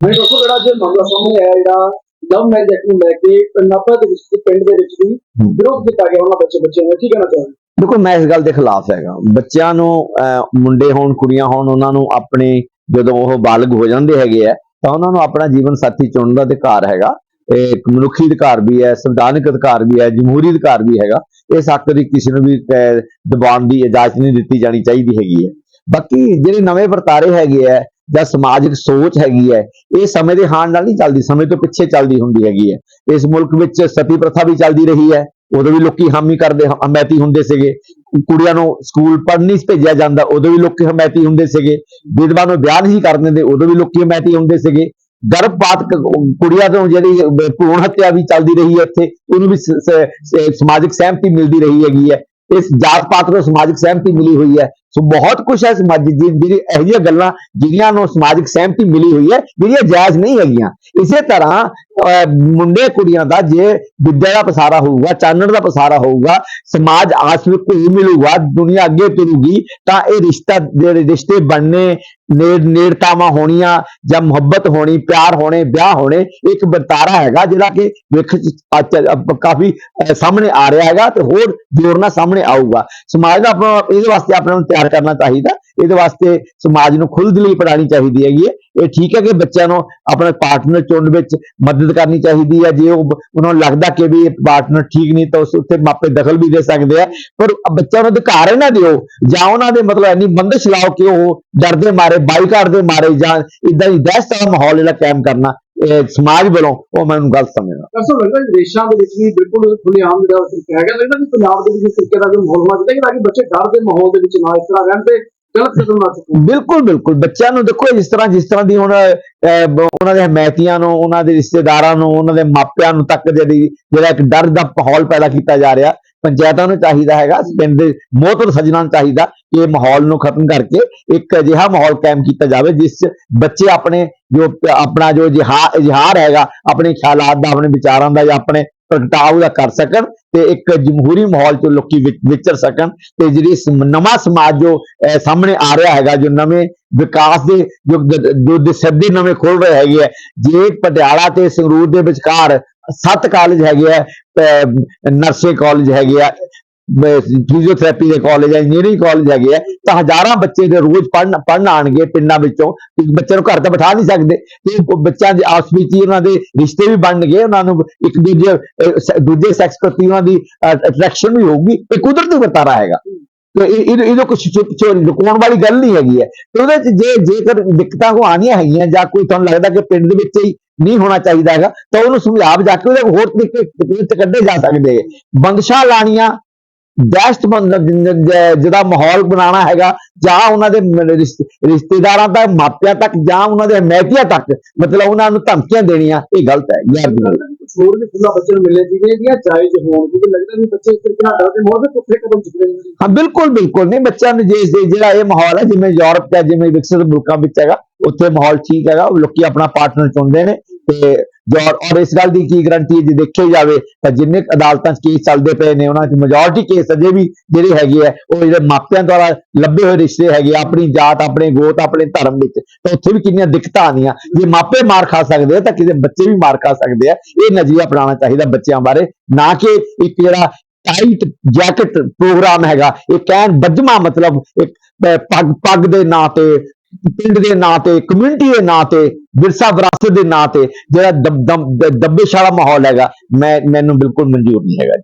ਮੈਂ ਦੱਸੋ ਜਿਹੜਾ ਜੇ ਮਾਮਲਾ ਸਾਹਮਣੇ ਆਇਆ ਜਿਹੜਾ ਲਵ ਮੈਰਿਜ ਨੂੰ ਲੈ ਕੇ ਨਾਪਾ ਦੇ ਵਿੱਚ ਪਿੰਡ ਦੇ ਵਿੱਚ ਵੀ ਵਿਰੋਧ ਕੀਤਾ ਗਿਆ ਉਹਨਾਂ ਬੱਚੇ ਬੱਚਿਆਂ ਦਾ ਕੀ ਕਹਿਣਾ ਚਾਹੁੰਦੇ ਦੇਖੋ ਮੈਂ ਇਸ ਗੱਲ ਦੇ ਖਿਲਾਫ ਹੈਗਾ। ਬੱਚਿਆਂ ਨੂੰ ਮੁੰਡੇ ਹੋਣ ਕੁੜੀਆਂ ਹੋਣ ਉਹਨਾਂ ਨੂੰ ਆਪਣੇ ਜਦੋਂ ਉਹ ਬਾਲਗ ਹੋ ਜਾਂਦੇ ਹੈਗੇ ਆ ਤਾਂ ਉਹਨਾਂ ਨੂੰ ਆਪਣਾ ਜੀਵਨ ਸਾਥੀ ਚੁਣਨ ਦਾ ਅਧਿਕਾਰ ਹੈਗਾ। ਇਹ ਇੱਕ ਮਨੁੱਖੀ ਅਧਿਕਾਰ ਵੀ ਹੈ ਸੰਵਿਧਾਨਕ ਅਧਿਕਾਰ ਵੀ ਹੈ ਜਮਹੂਰੀ ਅਧਿਕਾਰ ਵੀ ਹੈਗਾ। ਇਸ ਹੱਕ ਦੀ ਕਿਸੇ ਨੂੰ ਵੀ ਦਬਾਉਣ ਦੀ ਇਜਾਜ਼ਤ ਨਹੀਂ ਦਿੱਤੀ ਜਾਣੀ ਚਾਹੀਦੀ ਹੈਗੀ ਹੈ। ਬਾਕੀ ਜਿਹੜੇ ਨਵੇਂ ਵਰਤਾਰੇ ਹੈਗੇ ਆ ਜਾਂ ਸਮਾਜਿਕ ਸੋਚ ਹੈਗੀ ਹੈ ਇਹ ਸਮੇਂ ਦੇ ਹਾਣ ਨਾਲ ਨਹੀਂ ਚੱਲਦੀ ਸਮੇਂ ਤੋਂ ਪਿੱਛੇ ਚੱਲਦੀ ਹੁੰਦੀ ਹੈਗੀ ਹੈ। ਇਸ ਮੁਲਕ ਵਿੱਚ ਸਤੀ ਪ੍ਰਥਾ ਵੀ ਚੱਲਦੀ ਰਹੀ ਹੈ ਉਦੋਂ ਵੀ ਲੋਕੀ ਹਾਮੀ ਕਰਦੇ ਹਮਾਇਤੀ ਹੁੰਦੇ ਸੀਗੇ। ਕੁੜੀਆਂ ਨੂੰ ਸਕੂਲ ਪੜ੍ਹਨ ਨਹੀਂ ਭੇਜਿਆ ਜਾਂਦਾ ਉਦੋਂ ਵੀ ਲੋਕੀ ਹਮਾਇਤੀ ਹੁੰਦੇ ਸੀਗੇ। ਵਿਧਵਾ ਨੂੰ ਵਿਆਹ ਨਹੀਂ ਸੀ ਕਰਨ ਦਿੰਦੇ ਉਦੋਂ ਵੀ ਲੋਕੀ ਹਮਾਇਤੀ ਹੁੰਦੇ ਸੀਗੇ। ਗਰਭਪਾਤ ਕੁੜੀਆਂ ਤੋਂ ਜਿਹੜੀ ਅਹ, ਭਰੂਣ ਹੱਤਿਆ ਵੀ ਚੱਲਦੀ ਰਹੀ ਹੈ ਇੱਥੇ ਉਹਨੂੰ ਵੀ ਸਮਾਜਿਕ ਸਹਿਮਤੀ ਮਿਲਦੀ ਰਹੀ ਹੈਗੀ ਹੈ। ਇਸ ਜਾਤ ਪਾਤ ਤੋਂ ਸਮਾਜਿਕ ਸਹਿਮਤੀ ਮਿਲੀ ਹੋਈ ਹੈ। ਸੋ ਬਹੁਤ ਕੁਝ ਹੈ ਸਮਾਜਿਕ ਜਿਹੜੀ ਇਹੋ ਜਿਹੀਆਂ ਗੱਲਾਂ ਜਿਹੜੀਆਂ ਨੂੰ ਸਮਾਜਿਕ ਸਹਿਮਤੀ ਮਿਲੀ ਹੋਈ ਹੈ ਜਿਹੜੀਆਂ ਜਾਇਜ਼ ਨਹੀਂ ਹੈਗੀਆਂ। ਇਸੇ ਤਰ੍ਹਾਂ ਅਹ, ਮੁੰਡੇ ਕੁੜੀਆਂ ਦਾ ਜੇ ਵਿਦਿਆ ਦਾ ਪਸਾਰਾ ਹੋਊਗਾ ਚਾਨਣ ਦਾ ਪਸਾਰਾ ਹੋਊਗਾ ਸਮਾਜ ਆਸ ਵਿੱਚ ਕੋਈ ਮਿਲੂਗਾ ਦੁਨੀਆ ਅੱਗੇ ਤੁਰੂਗੀ ਤਾਂ ਇਹ ਰਿਸ਼ਤਾ ਜਿਹੜੇ ਰਿਸ਼ਤੇ ਬਣਨੇ ਨੇੜ ਨੇੜਤਾਵਾਂ ਹੋਣੀਆਂ ਜਾਂ ਮੁਹੱਬਤ ਹੋਣੀ, ਪਿਆਰ ਹੋਣੇ, ਵਿਆਹ ਹੋਣੇ ਇੱਕ ਵਰਤਾਰਾ ਹੈਗਾ ਜਿਹੜਾ ਕਿ ਵੇਖ ਕਾਫੀ ਸਾਹਮਣੇ ਆ ਰਿਹਾ ਹੈਗਾ ਤੇ ਹੋਰ ਜ਼ੋਰ ਨਾਲ ਸਾਹਮਣੇ ਆਊਗਾ। ਸਮਾਜ ਦਾ ਆਪਣਾ ਇਹਦੇ ਵਾਸਤੇ ਆਪਣੇ ਨੂੰ ਤਿਆਰ ਕਰਨਾ ਚਾਹੀਦਾ। ਇਹਦੇ ਵਾਸਤੇ ਸਮਾਜ ਨੂੰ ਖੁੱਲ੍ਹਦਿਲੀ ਪੜਾਉਣੀ ਚਾਹੀਦੀ ਹੈਗੀ ਹੈ। ਇਹ ਠੀਕ ਹੈ ਕਿ ਬੱਚਿਆਂ ਨੂੰ ਆਪਣੇ ਪਾਰਟਨਰ ਚੁਣਨ ਵਿੱਚ ਮਦਦ ਕਰਨੀ ਚਾਹੀਦੀ ਹੈ। ਜੇ ਉਹ ਉਹਨਾਂ ਨੂੰ ਲੱਗਦਾ ਕਿ ਵੀ ਇਹ ਪਾਰਟਨਰ ਠੀਕ ਨਹੀਂ ਤਾਂ ਉਸ ਉੱਤੇ ਮਾਪੇ ਦਖਲ ਵੀ ਦੇ ਸਕਦੇ ਆ। ਪਰ ਬੱਚਿਆਂ ਨੂੰ ਅਧਿਕਾਰ ਹੀ ਨਾ ਦਿਓ। ਜਾਂ ਉਹਨਾਂ ਦੇ ਮਤਲਬ ਇੰਨੀ ਬੰਦਸ਼ ਲਾਓ ਕਿ ਉਹ ਡਰਦੇ ਮਾਰੇ ਬਾਈਕਾਟ ਦੇ ਮਾਰੇ ਜਾਂ ਇਦਾਂ ਹੀ ਦਹਿਸ਼ਤ ਵਾਲਾ ਮਾਹੌਲ ਜਿਹੜਾ ਕਾਇਮ ਕਰਨਾ ਸਮਾਜ ਵੱਲੋਂ ਉਹ ਮੈਨੂੰ ਗਲਤ ਸਮਝਦਾ ਅਸਲ ਲੱਗਦਾ ਕਿ ਦੇਸ਼ਾਂ ਦੇ ਵਿੱਚ ਵੀ ਬਿਲਕੁਲ ਖੁੱਲ੍ਹੇਆਮ ਜਿਹੜਾ ਤਰੀਕਾ ਹੈਗਾ ਲੱਗਦਾ ਕਿ ਪੰਜਾਬ ਦੇ ਵਿੱਚ ਇਸ ਤਰੀਕੇ ਦਾ ਜੋ ਮਾਹੌਲ ਹੋਣਾ ਚਾਹੀਦਾ ਕਿ ਤਾਂ ਕਿ ਬੱਚੇ ਡਰ ਦੇ ਮਾਹੌਲ ਦੇ ਵਿੱਚ ਨਾ ਇਸ ਤਰ੍ਹਾਂ ਰਹਿਣ ਤੇ ਗਲਤ ਕਦਮ ਨਾ ਚੁੱਕਣ। ਬਿਲਕੁਲ ਬਿਲਕੁਲ। ਬੱਚਿਆਂ ਨੂੰ ਦੇਖੋ ਜਿਸ ਤਰ੍ਹਾਂ ਜਿਸ ਤਰ੍ਹਾਂ ਦੀ ਹੁਣ ਉਹਨਾਂ ਦੇ ਹਮਾਇਤੀਆਂ ਨੂੰ ਉਹਨਾਂ ਦੇ ਰਿਸ਼ਤੇਦਾਰਾਂ ਨੂੰ ਉਹਨਾਂ ਦੇ ਮਾਪਿਆਂ ਨੂੰ ਤੱਕ ਜਿਹੜੀ ਜਿਹੜਾ ਇੱਕ ਡਰ ਦਾ ਮਾਹੌਲ ਪੈਦਾ ਕੀਤਾ ਜਾ ਰਿਹਾ ਪੰਚਾਇਤਾਂ ਨੂੰ ਚਾਹੀਦਾ ਹੈਗਾ ਪਿੰਡ ਦੇ ਮੋਹਤਰ ਸੱਜਣਾਂ ਨੂੰ ਚਾਹੀਦਾ ਕਿ ਇਹ ਮਾਹੌਲ ਨੂੰ ਖਤਮ ਕਰਕੇ ਇੱਕ ਅਜਿਹਾ ਮਾਹੌਲ ਕਾਇਮ ਕੀਤਾ ਜਾਵੇ ਜਿਸ 'ਚ ਬੱਚੇ ਆਪਣੇ ਜੋ ਆਪਣਾ ਜੋ ਇਜ਼ਹਾਰ ਹੈਗਾ ਆਪਣੇ ਖਿਆਲਾਤ ਦਾ ਆਪਣੇ ਵਿਚਾਰਾਂ ਦਾ ਜਾਂ ਆਪਣੇ ਪ੍ਰਗਟਾਵ ਦਾ ਕਰ ਸਕਣ ਤੇ ਇੱਕ ਜਮਹੂਰੀ ਮਾਹੌਲ 'ਚ ਲੋਕੀ ਵਿਚ- ਵਿਚਰ ਸਕਣ ਤੇ ਜਿਹੜੀ ਨਵਾਂ ਸਮਾਜ ਜੋ ਅਹ, ਸਾਹਮਣੇ ਆ ਰਿਹਾ ਹੈਗਾ ਜੋ ਨਵੇਂ ਵਿਕਾਸ ਦੇ ਜੋ ਦ- ਨਵੇਂ ਖੋਲ ਰਹੇ ਹੈਗੇ ਆ ਜੇ ਪਟਿਆਲਾ ਤੇ ਸੰਗਰੂਰ ਦੇ ਵਿਚਕਾਰ ਸੱਤ ਕਾਲਜ ਹੈਗੇ ਆ ਨਰਸੇ ਕਾਲਜ ਹੈਗੇ ਆ ਫਿਜ਼ੀਓਥੈਰੇਪੀ ਦੇ ਕਾਲਜ ਹੈ ਇੰਜੀਨੀਅਰਿੰਗ ਕਾਲਜ ਹੈਗੇ ਆ, ਤਾਂ ਹਜ਼ਾਰਾਂ ਬੱਚੇ ਦੇ ਰੋਜ਼ ਪੜਨ ਪੜਨ ਆਣਗੇ ਪਿੰਡਾਂ ਵਿੱਚੋਂ ਇੱਕ ਬੱਚੇ ਨੂੰ ਘਰ ਤਾਂ ਬਿਠਾ ਨਹੀਂ ਸਕਦੇ, ਤੇ ਬੱਚਿਆਂ ਦੇ ਆਪਸ ਵਿੱਚ ਹੀ ਉਹਨਾਂ ਦੇ ਰਿਸ਼ਤੇ ਵੀ ਬਣਨਗੇ, ਉਹਨਾਂ ਨੂੰ ਇੱਕ ਦੂਜੇ ਦੂਜੇ ਸੈਕਸ ਪ੍ਰਤੀ ਉਹਨਾਂ ਦੀ ਅਟਰੈਕਸ਼ਨ ਵੀ ਹੋਊਗੀ, ਇਹ ਕੁਦਰਤੀ ਵਰਤਾਰਾ ਹੈਗਾ। ਤੇ ਇਹ ਇਹ ਕੁਝ ਲੁਕਾਉਣ ਵਾਲੀ ਗੱਲ ਨਹੀਂ ਹੈਗੀ ਹੈ। ਤੇ ਉਹਦੇ ਚ ਜੇ, ਜੇਕਰ ਦਿੱਕਤਾਂ ਕੋ ਆਣੀਆਂ ਹੈਗੀਆਂ, ਜਾਂ ਕੋਈ ਤੁਹਾਨੂੰ ਲੱਗਦਾ ਕਿ ਪਿੰਡ ਦੇ ਵਿੱਚ ਹੀ ਨਹੀਂ ਹੋਣਾ ਚਾਹੀਦਾ ਹੈਗਾ ਤਾਂ ਉਹਨੂੰ ਸਮਝਾ ਬੁਝਾ ਕੇ ਉਹਦੇ ਹੋਰ ਤਰੀਕੇ ਤਰੀਕੇ ਕੱਢੇ ਜਾ ਸਕਦੇ ਹੈ ਬੰਦਸ਼ਾਂ ਲਾਣੀਆਂ ਦਹਿਸ਼ਤਮੰਦ ਜ- ਜ- ਜਿਹਦਾ ਮਾਹੌਲ ਬਣਾਉਣਾ ਹੈਗਾ ਜਾਂ ਉਹਨਾਂ ਦੇ ਰਿਸ਼ਤੇਦਾਰਾਂ ਤੱਕ ਮਾਪਿਆਂ ਤੱਕ ਜਾਂ ਉਹਨਾਂ ਦੇ ਹਮਾਇਤੀਆਂ ਤੱਕ ਮਤਲਬ ਉਹਨਾਂ ਨੂੰ ਧਮਕੀਆਂ ਦੇਣੀਆਂ ਇਹ ਗਲਤ ਹੈ ਯਾਰ ਦੀ ਗੱਲ ਹੋਰ ਵੀ ਖੁੱਲਾ ਬੱਚੇ ਨੂੰ ਚਾਹੀਦੇ ਜਿਹੜੀਆਂ ਜਾਇਜ਼ ਹੋਣ ਕਿਉਂਕਿ ਲੱਗਦਾ ਵੀ ਬੱਚੇ ਇਸ ਤਰੀਕੇ ਨਾਲ ਡਰ ਦੇ ਦੇ ਪੁੱਠੇ ਕਦਮ ਚੁੱਕਦੇ ਨੇ ਹਾਂ ਬਿਲਕੁਲ ਬਿਲਕੁਲ ਨਹੀਂ ਬੱਚਿਆਂ ਨੂੰ ਜੇ ਜੇ- ਜਿਹੜਾ ਇਹ ਮਾਹੌਲ ਹੈ ਜਿਵੇਂ ਯੂਰਪ ਤੇ ਜਿਵੇਂ ਵਿਕਸਿਤ ਮੁਲਕਾਂ ਵਿੱਚ ਹੈਗਾ ਉੱਥੇ ਮਾਹੌਲ ਠੀਕ ਹੈਗਾ, ਉਹ ਲੋਕੀ ਆਪਣਾ ਪਾਰਟਨਰ ਚੁਣਦੇ ਨੇ ਤੇ ਜੋ ਔਰ ਇਸ ਗੱਲ ਦੀ ਕੀ ਗਰੰਟੀ ਜੇ ਦੇਖਿਆ ਜਾਵੇ ਤਾਂ ਜਿੰਨੇ ਅਦਾਲਤਾਂ 'ਚ ਕੇਸ ਚੱਲਦੇ ਪਏ ਨੇ, ਉਹਨਾਂ 'ਚ ਮੈਜੋਰਟੀ ਕੇਸ ਅਜੇ ਵੀ ਜਿਹੜੇ ਹੈਗੇ ਆ, ਉਹ ਜਿਹੜੇ ਮਾਪਿਆਂ ਦੁਆਰਾ ਲੱਭੇ ਹੋਏ ਰਿਸ਼ਤੇ ਹੈਗੇ ਆਪਣੀ ਜਾਤ, ਆਪਣੇ ਗੋਤ, ਆਪਣੇ ਧਰਮ ਵਿੱਚ, ਤਾਂ ਉੱਥੇ ਵੀ ਕਿੰਨੀਆਂ ਦਿੱਕਤਾਂ ਆਉਂਦੀਆਂ। ਜੇ ਮਾਪੇ ਮਾਰ ਖਾ ਸਕਦੇ ਆ, ਤਾਂ ਕਿਸੇ ਬੱਚੇ ਵੀ ਮਾਰ ਖਾ ਸਕਦੇ ਆ। ਇਹ ਨਜ਼ਰੀਆ ਅਪਣਾਉਣਾ ਚਾਹੀਦਾ ਬੱਚਿਆਂ ਬਾਰੇ, ਨਾ ਕਿ ਇੱਕ ਜਿਹੜਾ ਟਾਈਟ ਜੈਕਟ ਪ੍ਰੋਗਰਾਮ ਹੈਗਾ, ਇਹ ਕਹਿਣ ਬੱਜਮਾ ਮਤਲਬ ਇੱਕ ਪੱਗ ਪੱਗ ਦੇ ਨਾਂ ਤੇ ਪਿੰਡ ਦੇ ਨਾਂ ਤੇ ਕਮਿਊਨਿਟੀ ਦੇ ਨਾਂ ਤੇ, ਵਿਰਸਾ ਵਿਰਾਸਤ ਦੇ ਨਾਂ ਤੇ ਜਿਹੜਾ ਦਬ- ਦੱਬੇਸ਼ਾਲਾ ਮਾਹੌਲ ਹੈਗਾ, ਮੈਂ, ਮੈਨੂੰ ਬਿਲਕੁਲ ਮਨਜ਼ੂਰ ਨਹੀਂ ਹੈਗਾ।